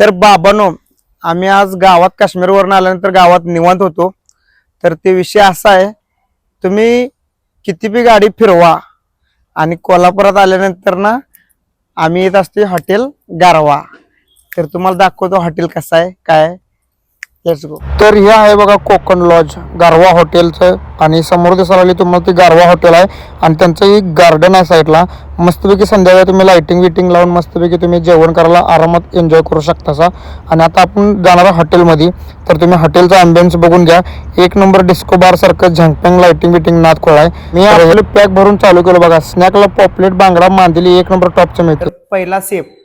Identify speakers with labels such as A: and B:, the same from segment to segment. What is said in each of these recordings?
A: तर बाबानो आम्ही आज गावात काश्मीरवरून आल्यानंतर गावात निवांत होतो. तर ते विषय असा आहे तुम्ही किती बी गाडी फिरवा आणि कोल्हापुरात आल्यानंतर ना आम्ही येत असतो हॉटेल गारवा. तर तुम्हाला दाखवतो हॉटेल कसं आहे काय लेट्स गो तर हे आहे बघा कोकण लॉज गारवा हॉटेलचं आणि समोर दिसायला लागली तुम्हाला ते गारवा हॉटेल आहे. आणि त्यांचं एक गार्डन आहे साईडला मस्तपैकी संध्याकाळी तुम्ही लाइटिंग विटिंग लावून मस्तपैकी तुम्ही जेवण करायला आरामात एन्जॉय करू शकता सा आणि आता आपण जाणार आहे हॉटेलमध्ये तर तुम्ही हॉटेलचा अँबियन्स बघून घ्या. एक नंबर डिस्को बार सारखं झंगपँग लाइटिंग विटिंग नाद खोळा आहे. मी आपलं पॅक भरून चालू केलं बघा. स्नॅकला पॉपलेट बांगडा मांदिली एक नंबर टॉपचं मिळतं. पहिला सेप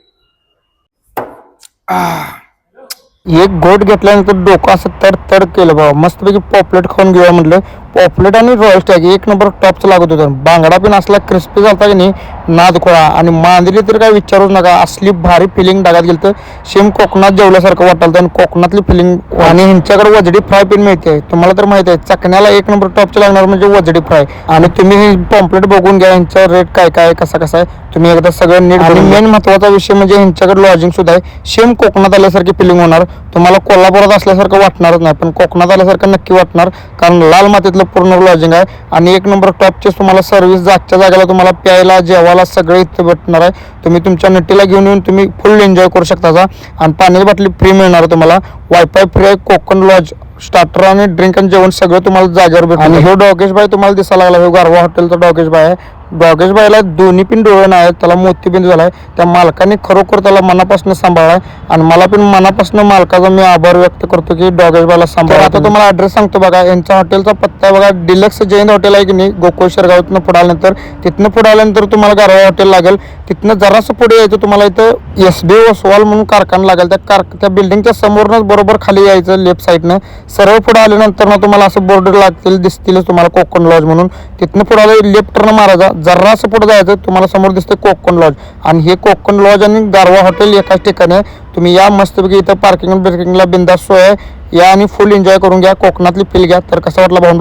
A: एक घोट घेतल्यानंतर डोकं असं तर तर केलं बाबा. मस्तपैकी पॉपलेट खाऊन घेऊया म्हटलं पॉपलेट आणि रॉयल स्टॅग एक नंबर टॉपचं लागत होतं. बांगडा पण असला क्रिस्पी झालता की नाही नाद खोळा आणि मांदिली तर काय विचारूच नका असली भारी फिलिंग डागात गेलं तर सेम कोकणात जेवल्यासारखं वाटलं आणि कोकणातली फिलिंग आणि ह्यांच्याकडे वजडी फ्राय पण मिळते. तुम्हाला तर माहिती आहे चकण्याला एक नंबर टॉपचं लागणार म्हणजे वजडी फ्राय आणि तुम्ही हे पॉम्पलेट बघून घ्या ह्यांचा रेट काय काय कसा कसा आहे. तुम्ही एकदा सगळं नीट आणि मेन महत्त्वाचा विषय म्हणजे ह्यांच्याकडे लॉजिंग सुद्धा आहे. सेम कोकणात आल्यासारखी फिलिंग होणार. तुम्हाला कोल्हापुरात असल्यासारखं वाटणारच नाही पण कोकणात आल्यासारखं नक्की वाटणार. कारण लाल मातीतलं पूर्ण लॉजिंग आहे. आणि एक नंबर टॉपचे तुम्हाला सर्व्हिस जागच्या जागेला तुम्हाला प्यायला जेवायला सगळं इथे भेटणार आहे. तुम्ही तुमच्या नटीला घेऊन येऊन तुम्ही फुल एन्जॉय करू शकता जा. आणि पाण्याची बाटली फ्री मिळणार आहे तुम्हाला. वायफाय फ्री आहे कोकण लॉज स्टार्टर आणि ड्रिंक आणि जेवण सगळं तुम्हाला जागेवर भेटणार आणि हे डॉगेश बाय तुम्हाला दिसायला लागला हे गारवा हॉटेलचा डॉगेश बाय आहे. डॉगेश बाईला दोन्ही पण डोळे नाही आहेत त्याला मोतीबिंदू झालाय. त्या मालकाने खरोखर त्याला मनापासून सांभाळलाय आणि मला पण मनापासून मालकाचा मी आभार व्यक्त करतो की बाईला सांभाळ आता तुम्हाला ऍड्रेस सांगतो बघा यांच्या हॉटेलचा पत्ता आहे बघा डिलक्स जैन हॉटेल आहे की नाही गोकुळ शेरगावातनं पुढे आल्यानंतर. तिथनं पुढे आल्यानंतर तुम्हाला गारवा हॉटेल लागेल. तिथनं जरासं पुढे यायचं तुम्हाला इथं एस डी ओसवाल म्हणून कारखाना लागेल. त्या कार त्या बिल्डिंगच्या समोरनच बरोबर खाली यायचं लेफ्ट साईडनं सरळ पुढे आल्यानंतर ना तुम्हाला असं बोर्ड लागतील दिसतीलच तुम्हाला कोकण लॉज म्हणून. तिथनं पुढे आलं लेफ्ट टर्न मारायचा. जरासं पुढे जायचं तुम्हाला समोर दिसतं कोकण लॉज आणि हे कोकण लॉज आणि गारवा हॉटेल एकाच ठिकाणी आहे. तुम्ही या मस्तपैकी इथं पार्किंग बिर्किंगला बिंदास सोय आहे. या आणि फुल एन्जॉय करून घ्या. कोकणातली फील घ्या. तर कसं वाटलं भाऊन